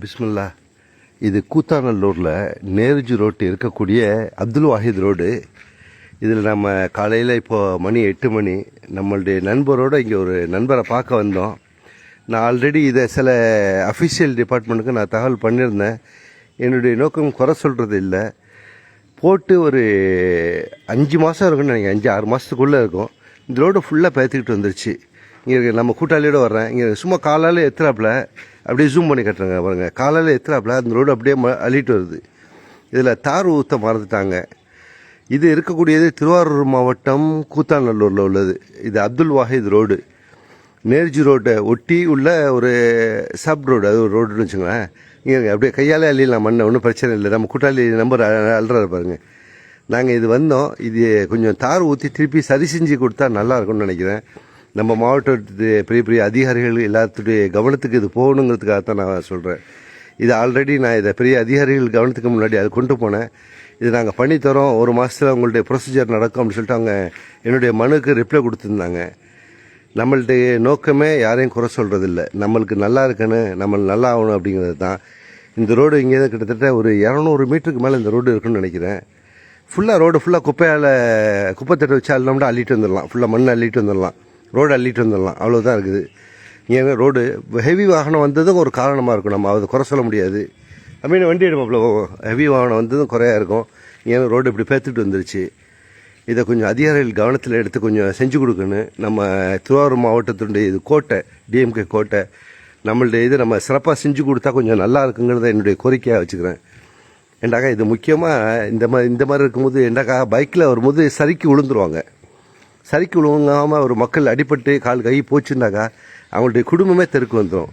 பிஸ்மில்லா. இது கூத்தாநல்லூரில் நேருஜி ரோட்டு இருக்கக்கூடிய அப்துல் வாஹித் ரோடு. இதில் நம்ம காலையில் இப்போது மணி எட்டு மணி நம்மளுடைய நண்பரோடு இங்கே ஒரு நண்பரை பார்க்க வந்தோம். நான் ஆல்ரெடி இதை சில அஃபிஷியல் டிபார்ட்மெண்ட்டுக்கு நான் தகவல் பண்ணியிருந்தேன். என்னுடைய நோக்கம் குறை சொல்கிறது இல்லை. போட்டு ஒரு அஞ்சு மாதம் இருக்குன்னு நினைக்கிறேன். அஞ்சு ஆறு மாதத்துக்குள்ளே இருக்கும். இந்த ரோடு ஃபுல்லாக பேத்துக்கிட்டு வந்துருச்சு. இங்கே நம்ம கூட்டாளியோட வர்றேன். இங்கே சும்மா காலால் எத்துறாப்புல. அப்படியே ஜூம் பண்ணி கட்டுறாங்க பாருங்கள் காலால் எத்துறாப்புல அந்த ரோடு அப்படியே ம அள்ளிட்டு வருது. இதில் தார் ஊற்ற மறந்துட்டாங்க. இது இருக்கக்கூடியது திருவாரூர் மாவட்டம் கூத்தாநல்லூரில் உள்ளது. இது அப்துல் வாஹித் ரோடு நேர்ஜி ரோட்டை ஒட்டி உள்ள ஒரு சப் ரோடு அது ஒரு ரோடுன்னு வச்சுங்களேன் இங்கே அப்படியே கையால் அள்ளிடலாம் மண்ணை. ஒன்றும் பிரச்சனை இல்லை. நம்ம கூட்டாளி நம்பர் அல்றாரு பாருங்கள் நாங்கள் இது வந்தோம். இது கொஞ்சம் தார் ஊற்றி திருப்பி சரி செஞ்சு கொடுத்தா நல்லா இருக்கும்னு நினைக்கிறேன். நம்ம மாவட்டத்து பெரிய பெரிய அதிகாரிகள் எல்லாத்துடைய கவனத்துக்கு இது போகணுங்கிறதுக்காக தான் நான் சொல்கிறேன் இது ஆல்ரெடி நான் இதை பெரிய அதிகாரிகள் கவனத்துக்கு முன்னாடி அதை கொண்டு போனேன். இது நாங்கள் பண்ணித்தரோம் ஒரு மாதத்தில் உங்களுடைய ப்ரொசீஜர் நடக்கும் அப்படின்னு சொல்லிட்டு அவங்க என்னுடைய மனுக்கு ரிப்ளை கொடுத்துருந்தாங்க. நம்மள்டைய நோக்கமே யாரையும் குறை சொல்கிறதில்ல நம்மளுக்கு நல்லா இருக்கணும் நம்ம நல்லா ஆகணும் அப்படிங்கிறது தான். இந்த ரோடு இங்கே கிட்டத்தட்ட ஒரு இரநூறு மீட்டருக்கு மேலே இந்த ரோடு இருக்குன்னு நினைக்கிறேன். ஃபுல்லாக ரோடு ஃபுல்லாக குப்பையால் குப்பை தட்டை வச்சு அள்ளோம்னா அள்ளிட்டு வந்துடலாம். ஃபுல்லாக மண் அள்ளிட்டு வந்துடலாம். ரோடு அள்ளிட்டு வந்துடலாம். அவ்வளோதான் இருக்குது. ஏன்னா ரோடு ஹெவி வாகனம் வந்ததும் ஒரு காரணமாக இருக்கும். நம்ம அதை குறை சொல்ல முடியாது. ஐ மீன் வண்டி எடுப்பாப்புல. ஹெவி வாகனம் வந்ததும் குறையாக இருக்கும். ஏன்னா ரோடு இப்படி பேத்துட்டு வந்துருச்சு. இதை கொஞ்சம் அதிகாரிகள் கவனத்தில் எடுத்து கொஞ்சம் செஞ்சு கொடுக்கணும். நம்ம திருவாரூர் மாவட்டத்தினுடைய இது கோட்டை டிஎம்கே கோட்டை நம்மளுடைய இது நம்ம சிறப்பாக செஞ்சு கொடுத்தா கொஞ்சம் நல்லா இருக்குங்கிறத என்னுடைய கோரிக்கையாக வச்சுக்கிறேன். ஏண்டாக்கா இது முக்கியமாக இந்த மாதிரி இந்த மாதிரி இருக்கும்போது ஏண்டாக்கா பைக்கில் வரும்போது சறுக்கி விழுந்துருவாங்க சரிக்கு விழுங்காமல் ஒரு மக்கள் அடிபட்டு கால் கை போச்சுன்னாக்கா அவங்களுடைய குடும்பமே தெருக்கு வந்துடும்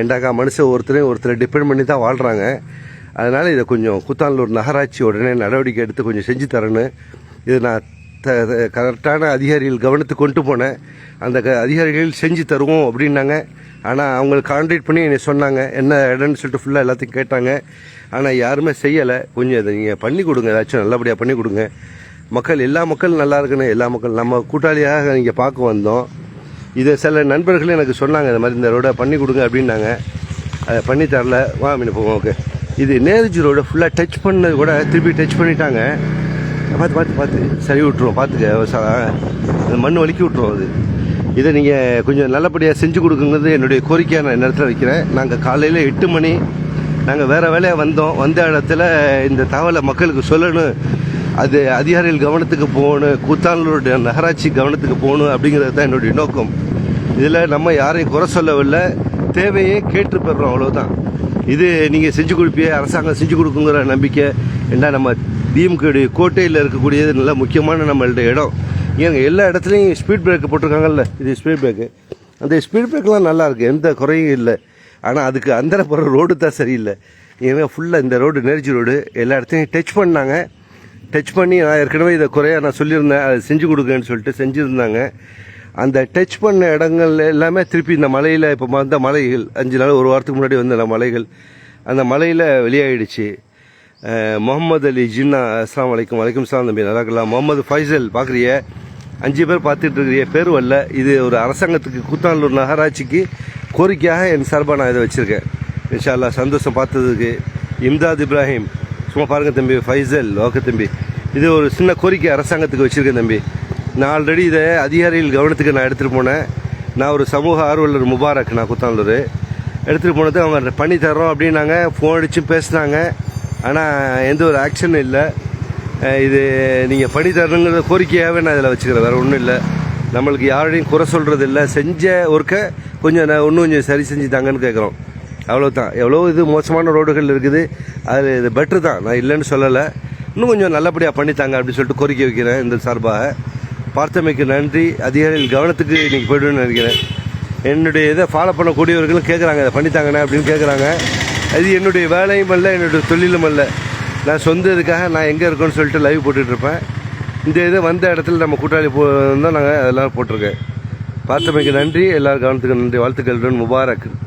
ஏண்டாக்கா மனுஷன் ஒருத்தரையும் ஒருத்தரை டிபெண்ட் பண்ணி தான் வாழ்கிறாங்க அதனால் இதை கொஞ்சம் குத்தானூர் நகராட்சி உடனே நடவடிக்கை எடுத்து கொஞ்சம் செஞ்சு தரணும் இது நான் த கரெக்டான அதிகாரிகள் கவனத்துக்கு கொண்டு போனேன். அந்த க அதிகாரிகள் செஞ்சு தருவோம் அப்படின்னாங்க. ஆனால் அவங்களுக்கு கான்டாக்ட் பண்ணி என்னை சொன்னாங்க. என்ன இடம்னு சொல்லிட்டு ஃபுல்லாக எல்லாத்தையும் கேட்டாங்க. ஆனால் யாருமே செய்யலை. கொஞ்சம் இதை நீங்கள் பண்ணி கொடுங்க. ஏதாச்சும் நல்லபடியாக பண்ணி கொடுங்க. மக்கள் எல்லா மக்களும் நல்லா இருக்கணும் எல்லா மக்கள். நம்ம கூட்டாளியாக இங்கே பார்க்க வந்தோம். இதை சில நண்பர்களும் எனக்கு சொன்னாங்க இந்த மாதிரி இந்த ரோடை பண்ணி கொடுங்க அப்படின்னாங்க. அதை பண்ணி தரல. வா மீன் போவோம் ஓகே. இது நேருஜி ரோடை ஃபுல்லாக டச் பண்ணது கூட திருப்பி டச் பண்ணிட்டாங்க. பார்த்து பார்த்து பார்த்து. சரி விட்ருவோம் பார்த்துக்க ச- மண் வலிக்கி விட்ருவோம் அது. இதை நீங்கள் கொஞ்சம் நல்லபடியாக செஞ்சு கொடுக்குங்கிறது என்னுடைய கோரிக்கையாக நான் நேரத்தில் இடத்துல வைக்கிறேன். நாங்கள் காலையில் எட்டு மணி நாங்கள் வேறு வேலையாக வந்தோம். வந்த இடத்துல இந்த தகவலை மக்களுக்கு சொல்லணும். அது அதிகாரிகள் கவனத்துக்கு போகணும். கூத்தாளருடைய நகராட்சி கவனத்துக்கு போகணும் அப்படிங்கிறது தான் என்னுடைய நோக்கம். இதில் நம்ம யாரையும் குறை சொல்லவில்லை. தேவையே கேட்டு பெறுறோம் அவ்வளவுதான். இது நீங்கள் செஞ்சு கொடுப்பிய அரசாங்கம் செஞ்சு கொடுக்குங்கிற நம்பிக்கை. என்ன நம்ம டிஎம்கேடைய கோட்டையில் இருக்கக்கூடியது நல்ல முக்கியமான நம்மள்ட்ட இடம். ஏங்க எல்லா இடத்துலையும் ஸ்பீட் பிரேக் போட்டிருக்காங்கல்ல. இது ஸ்பீட் பிரேக்கு அந்த ஸ்பீட் பிரேக்லாம் நல்லாயிருக்கு எந்த குறையும் இல்லை. ஆனால் அதுக்கு அந்த போகிற ரோடு தான் சரியில்லை. ஏன்னா ஃபுல்லாக இந்த ரோடு நேர்ஜி ரோடு எல்லா இடத்தையும் டச் பண்ணாங்க. டச் பண்ணி நான் ஏற்கனவே இதை குறையாக நான் சொல்லியிருந்தேன். அதை செஞ்சு கொடுங்கன்னு சொல்லிட்டு செஞ்சுருந்தாங்க. அந்த டச் பண்ண இடங்கள் எல்லாமே திருப்பி இந்த மலையில் இப்போ வந்த மலைகள் அஞ்சு நாள் ஒரு வாரத்துக்கு முன்னாடி வந்த மலைகள் அந்த மலையில் வெளியாகிடுச்சு முகமது அலி ஜின்னா அஸ்லாம் வலைக்கம் வலைக்கம் சாம் தம்பி நல்லா இருக்கலாம். முகமது ஃபைசல் பார்க்குறிய அஞ்சு பேர் பார்த்துட்டு இருக்கிறிய. பேர் வரல. இது ஒரு அரசாங்கத்துக்கு கூத்தானூர் நகராட்சிக்கு கோரிக்கையாக என் சார்பாக நான் இதை வச்சுருக்கேன். இன்ஷா அல்லாஹ் சந்தோஷம் பார்த்ததுக்கு இம்தாத் இப்ராஹிம் சும்மா பாருங்கள் தம்பி ஃபைசல் ஓகே தம்பி. இது ஒரு சின்ன கோரிக்கை அரசாங்கத்துக்கு வச்சுருக்கேன் தம்பி. நான் ஆல்ரெடி இதை அதிகாரிகள் கவனத்துக்கு நான் எடுத்துகிட்டு போனேன். நான் ஒரு சமூக ஆர்வலர் முபாரக் நான் குத்தானூர் எடுத்துகிட்டு போனது அவங்க பண்ணி தர்றோம் அப்படின்னாங்க. ஃபோன் அடித்து பேசினாங்க. ஆனால் எந்த ஒரு ஆக்ஷனும் இல்லை. இது நீங்கள் பண்ணி தரணுங்கிற கோரிக்கையாகவே நான் இதில் வச்சுக்கிறேன். வேறு ஒன்றும் இல்லை. நம்மளுக்கு யாரையும் குறை சொல்கிறது இல்லை. செஞ்ச ஒர்க்கை கொஞ்சம் நான் இன்னும் கொஞ்சம் சரி செஞ்சு தாங்கன்னு கேட்குறோம் அவ்வளோதான் எவ்வளோ இது மோசமான ரோடுகள் இருக்குது. அது இது பெட்ரு தான். நான் இல்லைன்னு சொல்லலை. இன்னும் கொஞ்சம் நல்லபடியாக பண்ணித்தாங்க அப்படின்னு சொல்லிட்டு கோரிக்கை வைக்கிறேன் இந்த சார்பாக. பார்த்தமைக்கு நன்றி. அதிகாரிகள் கவனத்துக்கு இன்றைக்கி போய்டுன்னு நினைக்கிறேன். என்னுடைய இதை ஃபாலோ பண்ணக்கூடியவர்களும் கேட்குறாங்க இதை பண்ணித்தாங்கண்ணே அப்படின்னு கேட்குறாங்க அது என்னுடைய வேலையும் அல்ல என்னுடைய தொழிலும் அல்ல. நான் சொந்த இதுக்காக நான் எங்கே இருக்கேன்னு சொல்லிட்டு லைவ் போட்டுட்ருப்பேன் இந்த இது வந்த இடத்துல நம்ம கூட்டாளி போ தான் நாங்கள் அதெல்லாம் போட்டிருக்கேன். பார்த்தமைக்கு நன்றி. எல்லார் கவனத்துக்கு நன்றி. வாழ்த்துக்களுடன் முபாரக்.